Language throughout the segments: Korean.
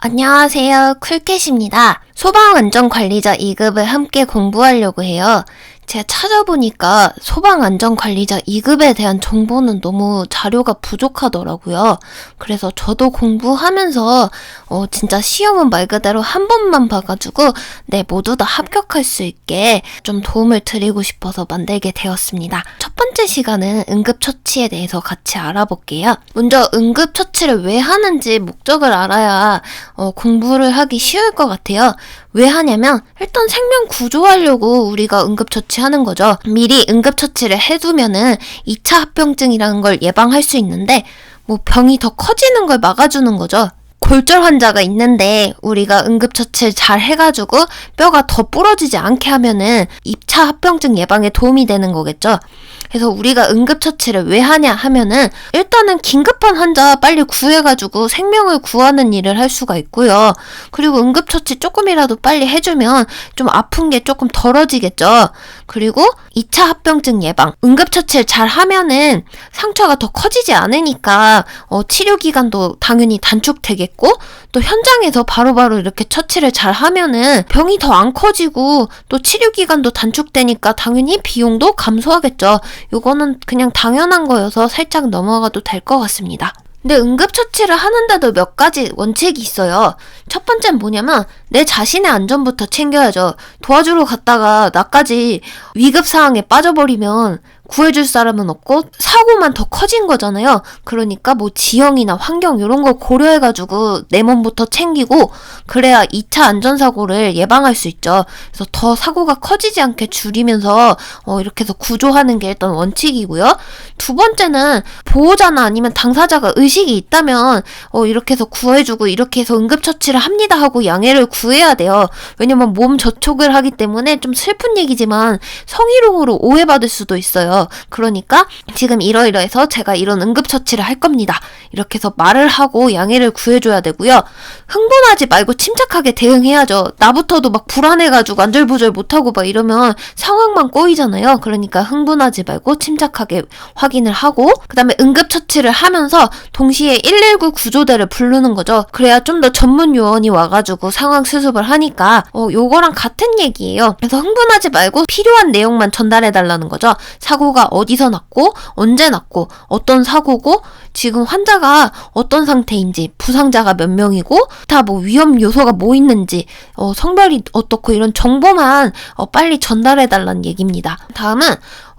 안녕하세요. 쿨캣입니다. 소방안전관리자 2급을 함께 공부하려고 해요. 제가 찾아보니까 소방안전관리자 2급에 대한 정보는 너무 자료가 부족하더라고요. 그래서 저도 공부하면서 어, 진짜 시험은 말 그대로 한 번만 봐가지고 네, 모두 다 합격할 수 있게 좀 도움을 드리고 싶어서 만들게 되었습니다. 첫 번째 시간은 응급처치에 대해서 같이 알아볼게요. 먼저 응급처치를 왜 하는지 목적을 알아야 어, 공부를 하기 쉬울 것 같아요. 왜 하냐면 일단 생명 구조하려고 우리가 응급처치하는 거죠. 미리 응급처치를 해두면은 2차 합병증이라는 걸 예방할 수 있는데 뭐 병이 더 커지는 걸 막아주는 거죠. 골절 환자가 있는데 우리가 응급처치를 잘 해가지고 뼈가 더 부러지지 않게 하면은 2차 합병증 예방에 도움이 되는 거겠죠. 그래서 우리가 응급처치를 왜 하냐 하면은 일단은 긴급한 환자 빨리 구해가지고 생명을 구하는 일을 할 수가 있고요. 그리고 응급처치 조금이라도 빨리 해주면 좀 아픈 게 조금 덜어지겠죠. 그리고 2차 합병증 예방. 응급처치를 잘 하면은 상처가 더 커지지 않으니까 어, 치료 기간도 당연히 단축되겠고 또 현장에서 바로바로 이렇게 처치를 잘 하면은 병이 더 안 커지고 또 치료 기간도 단축되니까 당연히 비용도 감소하겠죠. 요거는 그냥 당연한 거여서 살짝 넘어가도 될 것 같습니다. 근데 응급처치를 하는데도 몇 가지 원칙이 있어요. 첫 번째는 뭐냐면 내 자신의 안전부터 챙겨야죠. 도와주러 갔다가 나까지 위급 상황에 빠져버리면 구해줄 사람은 없고 사고만 더 커진 거잖아요. 그러니까 뭐 지형이나 환경 이런 걸 고려해가지고 내 몸부터 챙기고 그래야 2차 안전사고를 예방할 수 있죠. 그래서 더 사고가 커지지 않게 줄이면서 어, 이렇게 해서 구조하는 게 일단 원칙이고요. 두 번째는 보호자나 아니면 당사자가 의식이 있다면 어, 이렇게 해서 구해주고 이렇게 해서 응급처치를 합니다 하고 양해를 구해야 돼요. 왜냐면 몸 저촉을 하기 때문에 좀 슬픈 얘기지만 성희롱으로 오해받을 수도 있어요. 그러니까 지금 이러이러해서 제가 이런 응급처치를 할 겁니다. 이렇게 해서 말을 하고 양해를 구해줘야 되고요. 흥분하지 말고 침착하게 대응해야죠. 나부터도 막 불안해가지고 안절부절 못하고 막 이러면 상황만 꼬이잖아요. 그러니까 흥분하지 말고 침착하게 확인을 하고 그 다음에 응급처치를 하면서 동시에 119 구조대를 부르는 거죠. 그래야 좀 더 전문 요원이 와가지고 상황 수습을 하니까 어, 요거랑 같은 얘기예요. 그래서 흥분하지 말고 필요한 내용만 전달해 달라는 거죠. 사고 가 어디서 났고 언제 났고 어떤 사고고 지금 환자가 어떤 상태인지 부상자가 몇 명이고 다 뭐 위험 요소가 뭐 있는지 어, 성별이 어떻고 이런 정보만 어, 빨리 전달해 달라는 얘기입니다. 다음은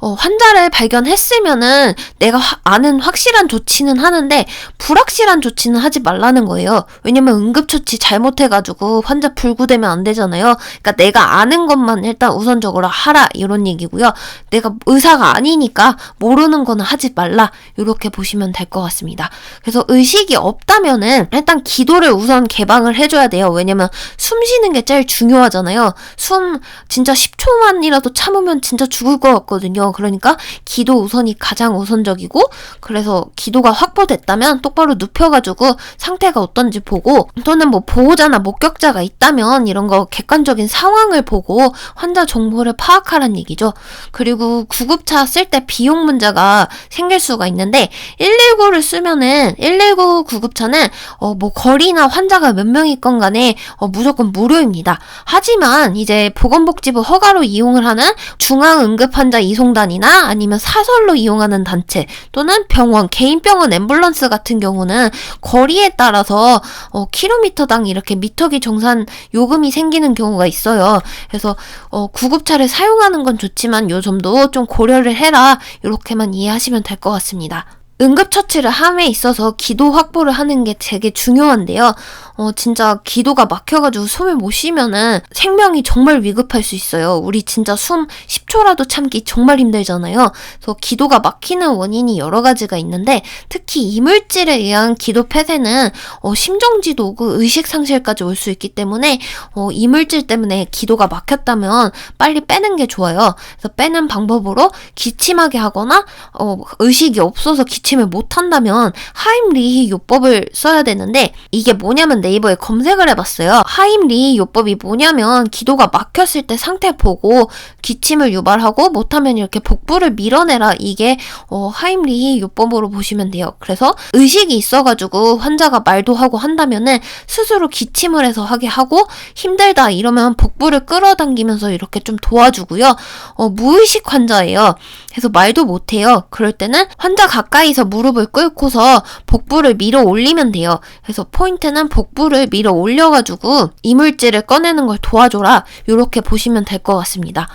어, 환자를 발견했으면은 내가 화, 아는 확실한 조치는 하는데 불확실한 조치는 하지 말라는 거예요. 왜냐면 응급처치 잘못해가지고 환자 불구되면 안 되잖아요. 그러니까 내가 아는 것만 일단 우선적으로 하라 이런 얘기고요. 내가 의사가 아니니까 모르는 거는 하지 말라 이렇게 보시면 될 것 같 습니다. 그래서 의식이 없다면은 일단 기도를 우선 개방을 해줘야 돼요. 왜냐면 숨 쉬는 게 제일 중요하잖아요. 숨 진짜 10초만이라도 참으면 진짜 죽을 것 같거든요. 그러니까 기도 우선이 가장 우선적이고 그래서 기도가 확보됐다면 똑바로 눕혀가지고 상태가 어떤지 보고 또는 뭐 보호자나 목격자가 있다면 이런 거 객관적인 상황을 보고 환자 정보를 파악하란 얘기죠. 그리고 구급차 쓸 때 비용 문제가 생길 수가 있는데 119를 쓰면은 119 구급차는 어 뭐 거리나 환자가 몇 명이건 간에 어 무조건 무료입니다. 하지만 이제 보건복지부 허가로 이용을 하는 중앙응급환자 이송단이나 아니면 사설로 이용하는 단체 또는 병원 개인 병원 앰뷸런스 같은 경우는 거리에 따라서 어 킬로미터당 이렇게 미터기 정산 요금이 생기는 경우가 있어요. 그래서 어 구급차를 사용하는 건 좋지만 요 점도 좀 고려를 해라 이렇게만 이해하시면 될 것 같습니다. 응급처치를 함에 있어서 기도 확보를 하는 게 되게 중요한데요. 어, 진짜 기도가 막혀가지고 숨을 못 쉬면은 생명이 정말 위급할 수 있어요. 우리 진짜 숨 10초라도 참기 정말 힘들잖아요. 그래서 기도가 막히는 원인이 여러 가지가 있는데 특히 이물질에 의한 기도 폐쇄는 어, 심정지도 오고 의식 상실까지 올 수 있기 때문에 어, 이물질 때문에 기도가 막혔다면 빨리 빼는 게 좋아요. 그래서 빼는 방법으로 기침하게 하거나 어, 의식이 없어서 기침을 못 한다면 하임리히 요법을 써야 되는데 이게 뭐냐면 네이버에 검색을 해봤어요. 하임리 요법이 뭐냐면 기도가 막혔을 때 상태 보고 기침을 유발하고 못하면 이렇게 복부를 밀어내라 이게 어, 하임리 요법으로 보시면 돼요. 그래서 의식이 있어가지고 환자가 말도 하고 한다면은 스스로 기침을 해서 하게 하고 힘들다 이러면 복부를 끌어당기면서 이렇게 좀 도와주고요. 어, 무의식 환자예요. 그래서 말도 못해요. 그럴 때는 환자 가까이서 무릎을 꿇고서 복부를 밀어 올리면 돼요. 그래서 포인트는 복부 를 밀어 올려가지고 이물질을 꺼내는 걸 도와줘라. 이렇게 보시면 될 것 같습니다.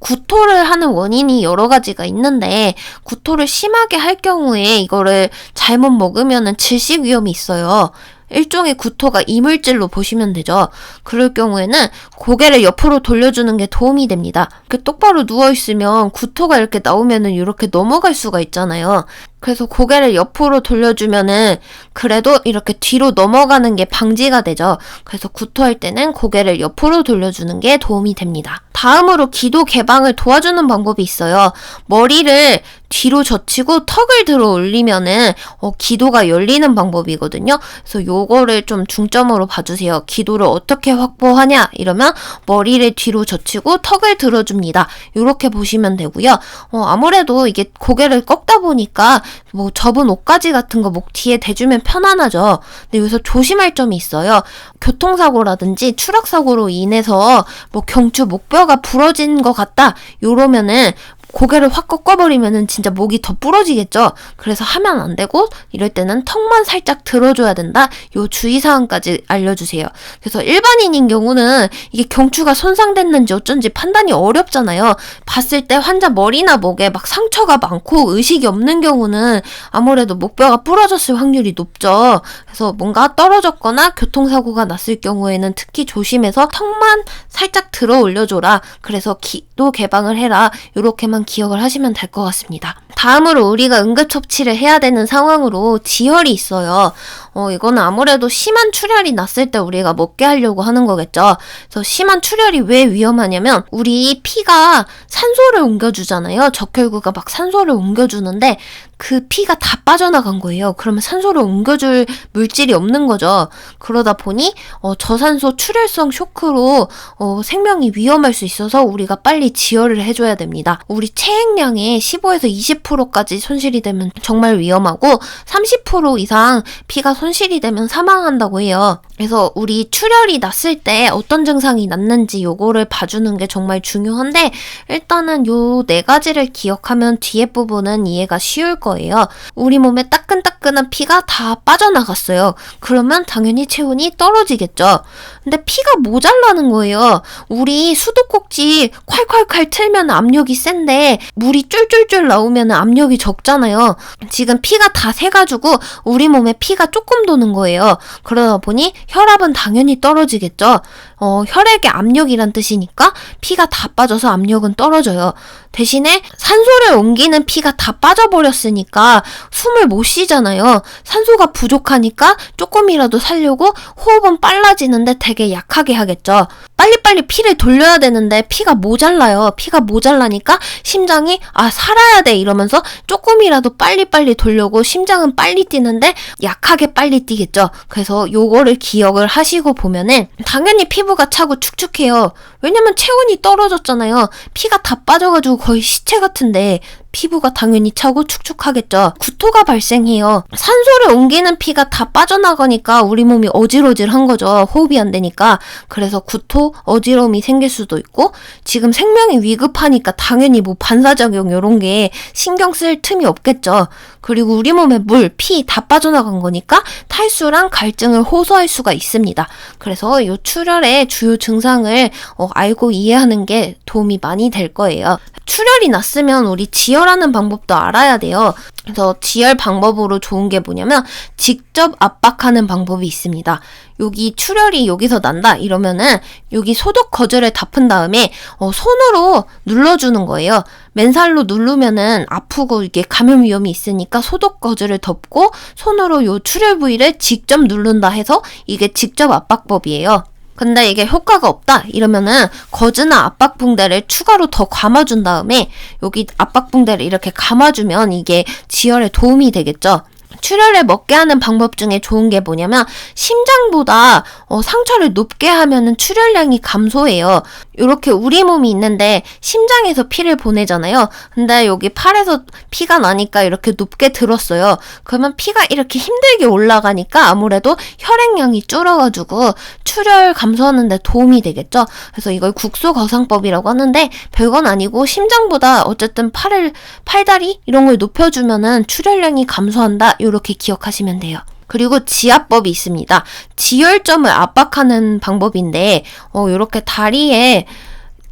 구토를 하는 원인이 여러 가지가 있는데 구토를 심하게 할 경우에 이거를 잘못 먹으면은 질식 위험이 있어요. 일종의 구토가 이물질로 보시면 되죠. 그럴 경우에는 고개를 옆으로 돌려주는 게 도움이 됩니다. 이렇게 똑바로 누워있으면 구토가 이렇게 나오면은 이렇게 넘어갈 수가 있잖아요. 그래서 고개를 옆으로 돌려주면은 그래도 이렇게 뒤로 넘어가는 게 방지가 되죠. 그래서 구토할 때는 고개를 옆으로 돌려주는 게 도움이 됩니다. 다음으로 기도 개방을 도와주는 방법이 있어요. 머리를 뒤로 젖히고 턱을 들어 올리면은 어, 기도가 열리는 방법이거든요. 그래서 요거를 좀 중점으로 봐주세요. 기도를 어떻게 확보하냐 이러면 머리를 뒤로 젖히고 턱을 들어줍니다. 이렇게 보시면 되고요. 어, 아무래도 이게 고개를 꺾다 보니까 뭐 접은 옷가지 같은 거 목 뒤에 대주면 편안하죠. 근데 여기서 조심할 점이 있어요. 교통사고라든지 추락사고로 인해서 뭐 경추 목뼈가 부러진 것 같다. 요러면은 고개를 확 꺾어버리면은 진짜 목이 더 부러지겠죠? 그래서 하면 안 되고, 이럴 때는 턱만 살짝 들어줘야 된다? 요 주의사항까지 알려주세요. 그래서 일반인인 경우는 이게 경추가 손상됐는지 어쩐지 판단이 어렵잖아요. 봤을 때 환자 머리나 목에 막 상처가 많고 의식이 없는 경우는 아무래도 목뼈가 부러졌을 확률이 높죠. 그래서 뭔가 떨어졌거나 교통사고가 났을 경우에는 특히 조심해서 턱만 살짝 들어 올려줘라. 그래서 기도 개방을 해라. 요렇게만 기억을 하시면 될 것 같습니다. 다음으로 우리가 응급 처치를 해야 되는 상황으로 지혈이 있어요. 어, 이거는 아무래도 심한 출혈이 났을 때 우리가 먹게 하려고 하는 거겠죠. 그래서 심한 출혈이 왜 위험하냐면 우리 피가 산소를 옮겨주잖아요. 적혈구가 막 산소를 옮겨주는데 그 피가 다 빠져나간 거예요. 그러면 산소를 옮겨줄 물질이 없는 거죠. 그러다 보니 어, 저산소 출혈성 쇼크로 어, 생명이 위험할 수 있어서 우리가 빨리 지혈을 해줘야 됩니다. 우리 체액량의 15에서 20% 까지 손실이 되면 정말 위험하고 30% 이상 피가 손실이 되면 사망한다고 해요. 그래서 우리 출혈이 났을 때 어떤 증상이 났는지 요거를 봐주는 게 정말 중요한데 일단은 요 네 가지를 기억하면 뒤에 부분은 이해가 쉬울 거예요. 우리 몸에 따끈따끈한 피가 다 빠져나갔어요. 그러면 당연히 체온이 떨어지겠죠. 근데 피가 모자라는 거예요. 우리 수도꼭지 콸콸콸 틀면 압력이 센데 물이 쫄쫄쫄 나오면 압력이 적잖아요. 지금 피가 다 새가지고 우리 몸에 피가 조금 도는 거예요. 그러다 보니 혈압은 당연히 떨어지겠죠. 어, 혈액의 압력이란 뜻이니까 피가 다 빠져서 압력은 떨어져요. 대신에 산소를 옮기는 피가 다 빠져버렸으니까 숨을 못 쉬잖아요. 산소가 부족하니까 조금이라도 살려고 호흡은 빨라지는데 되게 약하게 하겠죠. 빨리빨리 피를 돌려야 되는데 피가 모자라요. 피가 모자라니까 심장이 아 살아야 돼 이러면서 조금이라도 빨리빨리 돌려고 심장은 빨리 뛰는데 약하게 빨리 뛰겠죠. 그래서 요거를 기억을 하시고 보면은 당연히 피부가 차고 축축해요. 왜냐면 체온이 떨어졌잖아요. 피가 다 빠져가지고 거의 시체 같은데 피부가 당연히 차고 축축하겠죠. 구토가 발생해요. 산소를 옮기는 피가 다 빠져나가니까 우리 몸이 어질어질한 거죠. 호흡이 안 되니까. 그래서 구토, 어지러움이 생길 수도 있고 지금 생명이 위급하니까 당연히 뭐 반사작용 이런 게 신경 쓸 틈이 없겠죠. 그리고 우리 몸에 물, 피 다 빠져나간 거니까 탈수랑 갈증을 호소할 수가 있습니다. 그래서 이 출혈의 주요 증상을 어, 알고 이해하는 게 도움이 많이 될 거예요. 출혈이 났으면 우리 지혈하는 방법도 알아야 돼요. 그래서 지혈 방법으로 좋은 게 뭐냐면 직접 압박하는 방법이 있습니다. 여기 출혈이 여기서 난다 이러면은 여기 소독 거즈를 덮은 다음에 어, 손으로 눌러주는 거예요. 맨살로 누르면은 아프고 이게 감염 위험이 있으니까 소독 거즈를 덮고 손으로 요 출혈 부위를 직접 누른다 해서 이게 직접 압박법이에요. 근데 이게 효과가 없다 이러면은 거즈나 압박붕대를 추가로 더 감아준 다음에 여기 압박붕대를 이렇게 감아주면 이게 지혈에 도움이 되겠죠. 출혈을 먹게 하는 방법 중에 좋은 게 뭐냐면 심장보다 어, 상처를 높게 하면은 출혈량이 감소해요. 이렇게 우리 몸이 있는데 심장에서 피를 보내잖아요. 근데 여기 팔에서 피가 나니까 이렇게 높게 들었어요. 그러면 피가 이렇게 힘들게 올라가니까 아무래도 혈액량이 줄어가지고 출혈 감소하는데 도움이 되겠죠. 그래서 이걸 국소거상법이라고 하는데 별건 아니고 심장보다 어쨌든 팔을 팔다리 이런 걸 높여주면은 출혈량이 감소한다. 이렇게 기억하시면 돼요. 그리고 지압법이 있습니다. 지혈점을 압박하는 방법인데, 어, 이렇게 다리에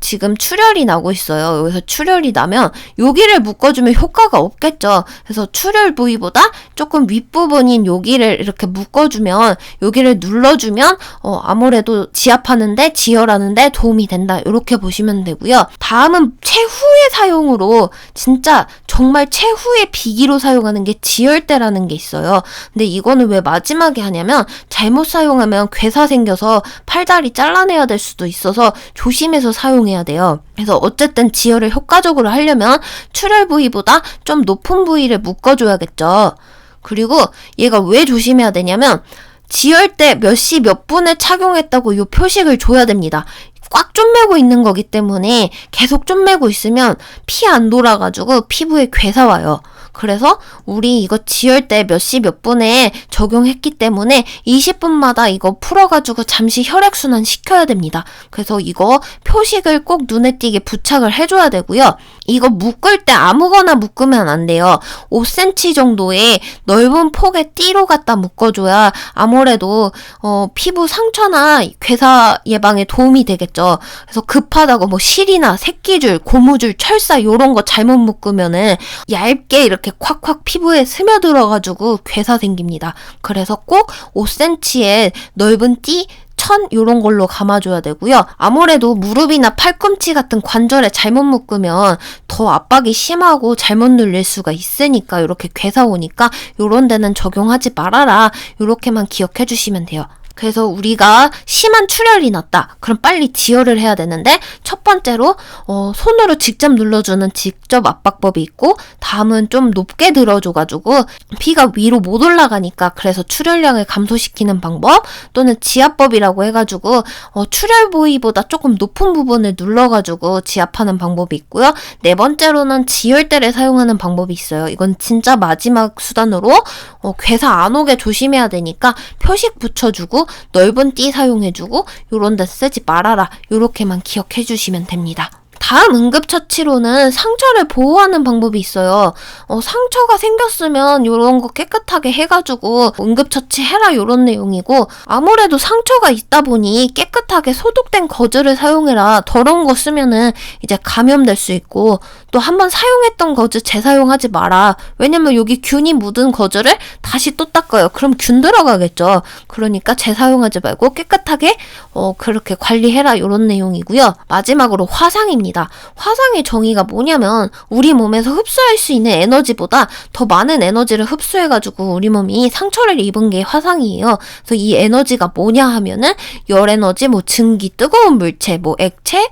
지금 출혈이 나고 있어요. 여기서 출혈이 나면 여기를 묶어주면 효과가 없겠죠. 그래서 출혈 부위보다 조금 윗부분인 여기를 이렇게 묶어주면 여기를 눌러주면 어, 아무래도 지압하는데 지혈하는데 도움이 된다. 이렇게 보시면 되고요. 다음은 최후의 사용으로 진짜 정말 최후의 비기로 사용하는 게 지혈대라는 게 있어요. 근데 이거는 왜 마지막에 하냐면 잘못 사용하면 괴사 생겨서 팔다리 잘라내야 될 수도 있어서 조심해서 사용 사용해야 돼요. 그래서 어쨌든 지혈을 효과적으로 하려면 출혈 부위보다 좀 높은 부위를 묶어줘야겠죠. 그리고 얘가 왜 조심해야 되냐면 지혈 때 몇 시 몇 분에 착용했다고 이 표식을 줘야 됩니다. 꽉 좀매고 있는 거기 때문에 계속 좀매고 있으면 피 안 돌아가지고 피부에 괴사 와요. 그래서 우리 이거 지을 때몇 시 몇 분에 적용했기 때문에 20분마다 이거 풀어가지고 잠시 혈액순환 시켜야 됩니다. 그래서 이거 표식을 꼭 눈에 띄게 부착을 해줘야 되고요. 이거 묶을 때 아무거나 묶으면 안 돼요. 5cm 정도의 넓은 폭의 띠로 갖다 묶어줘야 아무래도 어, 피부 상처나 괴사 예방에 도움이 되겠죠. 그래서 급하다고 뭐 실이나 새끼줄, 고무줄, 철사 요런 거 잘못 묶으면은 얇게 이렇게 콱콱 피부에 스며들어가지고 괴사 생깁니다. 그래서 꼭 5cm의 넓은 띠 천 요런 걸로 감아줘야 되고요. 아무래도 무릎이나 팔꿈치 같은 관절에 잘못 묶으면 더 압박이 심하고 잘못 눌릴 수가 있으니까 이렇게 괴사 오니까 요런 데는 적용하지 말아라. 요렇게만 기억해 주시면 돼요. 그래서 우리가 심한 출혈이 났다. 그럼 빨리 지혈을 해야 되는데 첫 번째로 어, 손으로 직접 눌러주는 직접 압박법이 있고 다음은 좀 높게 들어줘가지고 피가 위로 못 올라가니까 그래서 출혈량을 감소시키는 방법 또는 지압법이라고 해가지고 어, 출혈 부위보다 조금 높은 부분을 눌러가지고 지압하는 방법이 있고요. 네 번째로는 지혈대를 사용하는 방법이 있어요. 이건 진짜 마지막 수단으로 어, 괴사 안 오게 조심해야 되니까 표식 붙여주고 넓은 띠 사용해주고 요런 데 쓰지 말아라 요렇게만 기억해 주시면 됩니다. 다음 응급처치로는 상처를 보호하는 방법이 있어요. 어, 상처가 생겼으면 이런 거 깨끗하게 해가지고 응급처치 해라 이런 내용이고 아무래도 상처가 있다 보니 깨끗하게 소독된 거즈를 사용해라. 더러운 거 쓰면은 이제 감염될 수 있고 또 한번 사용했던 거즈 재사용하지 마라. 왜냐면 여기 균이 묻은 거즈를 다시 또 닦아요. 그럼 균 들어가겠죠. 그러니까 재사용하지 말고 깨끗하게 어, 그렇게 관리해라 이런 내용이고요. 마지막으로 화상입니다. 화상의 정의가 뭐냐면 우리 몸에서 흡수할 수 있는 에너지보다 더 많은 에너지를 흡수해가지고 우리 몸이 상처를 입은 게 화상이에요. 그래서 이 에너지가 뭐냐 하면은 열 에너지, 뭐 증기, 뜨거운 물체, 뭐 액체,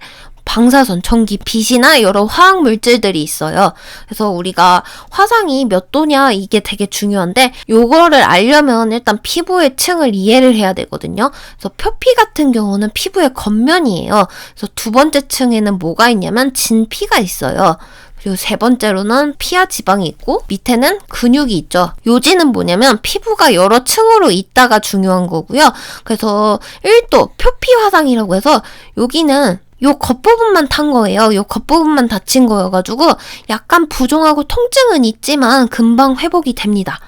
방사선, 전기, 빛이나 여러 화학 물질들이 있어요. 그래서 우리가 화상이 몇 도냐 이게 되게 중요한데 요거를 알려면 일단 피부의 층을 이해를 해야 되거든요. 그래서 표피 같은 경우는 피부의 겉면이에요. 그래서 두 번째 층에는 뭐가 있냐면 진피가 있어요. 그리고 세 번째로는 피하 지방이 있고 밑에는 근육이 있죠. 요지는 뭐냐면 피부가 여러 층으로 있다가 중요한 거고요. 그래서 1도 표피 화상이라고 해서 여기는 요 겉부분만 탄 거예요. 요 겉부분만 다친 거여가지고 약간 부종하고 통증은 있지만 금방 회복이 됩니다.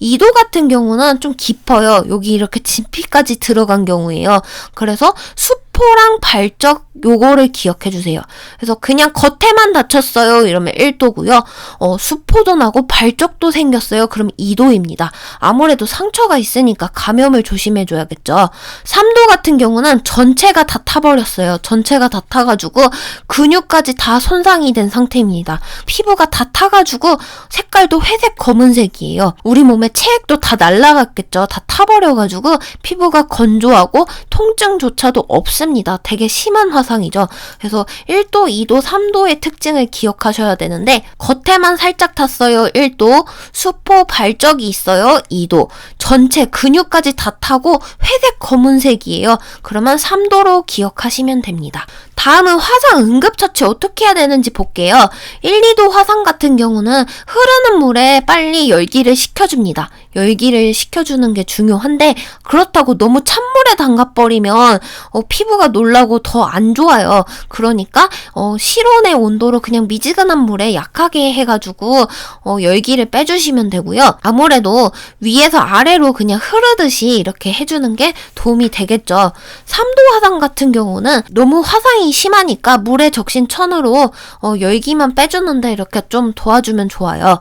2도 같은 경우는 좀 깊어요. 여기 이렇게 진피까지 들어간 경우에요. 그래서 수 포랑 발적 요거를 기억해 주세요. 그래서 그냥 겉에만 다쳤어요. 이러면 1도고요. 어, 수포도 나고 발적도 생겼어요. 그럼 2도입니다. 아무래도 상처가 있으니까 감염을 조심해 줘야겠죠. 3도 같은 경우는 전체가 다 타버렸어요. 전체가 다 타가지고 근육까지 다 손상이 된 상태입니다. 피부가 다 타가지고 색깔도 회색 검은색이에요. 우리 몸에 체액도 다 날라갔겠죠. 다 타버려가지고 피부가 건조하고 통증조차도 없습니다. 심합니다. 되게 심한 화상이죠. 그래서 1도, 2도, 3도의 특징을 기억하셔야 되는데 겉에만 살짝 탔어요. 1도, 수포 발적이 있어요. 2도, 전체 근육까지 다 타고 회색 검은색이에요. 그러면 3도로 기억하시면 됩니다. 다음은 화상 응급처치 어떻게 해야 되는지 볼게요. 1, 2도 화상 같은 경우는 흐르는 물에 빨리 열기를 식혀줍니다. 열기를 식혀주는 게 중요한데 그렇다고 너무 찬물에 담가버리면 어, 피부가 놀라고 더 안 좋아요. 그러니까 어, 실온의 온도로 그냥 미지근한 물에 약하게 해가지고 어, 열기를 빼주시면 되고요. 아무래도 위에서 아래로 그냥 흐르듯이 이렇게 해주는 게 도움이 되겠죠. 3도 화상 같은 경우는 너무 화상이 심하니까 물에 적신 천으로 어, 열기만 빼주는데 이렇게 좀 도와주면 좋아요.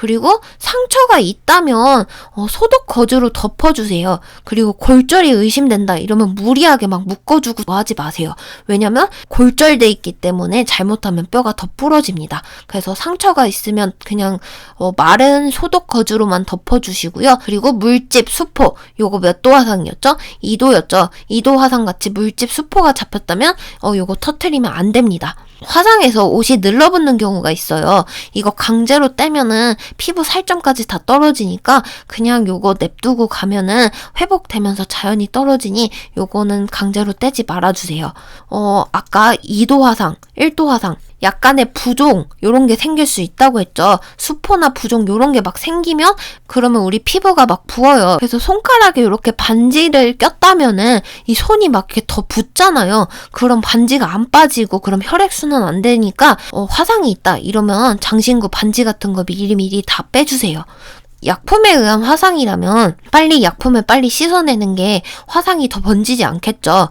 그리고 상처가 있다면 어, 소독 거즈로 덮어주세요. 그리고 골절이 의심된다 이러면 무리하게 막 묶어주고 하지 마세요. 왜냐면 골절돼 있기 때문에 잘못하면 뼈가 더 부러집니다. 그래서 상처가 있으면 그냥 어, 마른 소독 거즈로만 덮어주시고요. 그리고 물집, 수포 요거 몇 도 화상이었죠? 2도였죠. 2도 화상 같이 물집, 수포가 잡혔다면 어 요거 터트리면 안 됩니다. 화상에서 옷이 늘러붙는 경우가 있어요. 이거 강제로 떼면은 피부 살점까지 다 떨어지니까 그냥 요거 냅두고 가면은 회복되면서 자연히 떨어지니 요거는 강제로 떼지 말아주세요. 어, 아까 2도 화상, 1도 화상, 약간의 부종 요런 게 생길 수 있다고 했죠. 수포나 부종 요런 게 막 생기면 그러면 우리 피부가 막 부어요. 그래서 손가락에 이렇게 반지를 꼈다면은 이 손이 막 이렇게 더 붓잖아요. 그럼 반지가 안 빠지고 그럼 혈액순환 안 되니까 어, 화상이 있다 이러면 장신구 반지 같은 거 미리미리 다 빼주세요. 약품에 의한 화상이라면 빨리 약품을 빨리 씻어내는 게 화상이 더 번지지 않겠죠.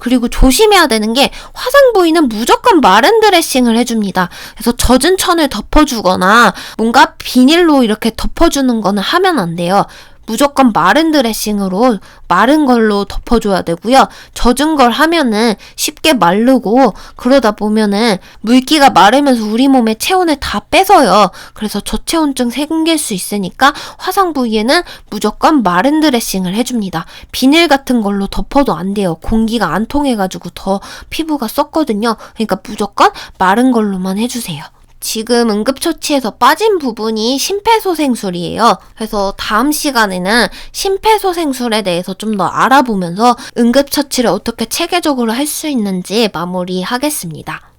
그리고 조심해야 되는 게 화상 부위는 무조건 마른 드레싱을 해줍니다. 그래서 젖은 천을 덮어주거나 뭔가 비닐로 이렇게 덮어주는 거는 하면 안 돼요. 무조건 마른 드레싱으로 마른 걸로 덮어줘야 되고요. 젖은 걸 하면은 쉽게 마르고 그러다 보면은 물기가 마르면서 우리 몸의 체온을 다 뺏어요. 그래서 저체온증 생길 수 있으니까 화상 부위에는 무조건 마른 드레싱을 해줍니다. 비닐 같은 걸로 덮어도 안 돼요. 공기가 안 통해가지고 더 피부가 썩거든요. 그러니까 무조건 마른 걸로만 해주세요. 지금 응급처치에서 빠진 부분이 심폐소생술이에요. 그래서 다음 시간에는 심폐소생술에 대해서 좀 더 알아보면서 응급처치를 어떻게 체계적으로 할 수 있는지 마무리하겠습니다.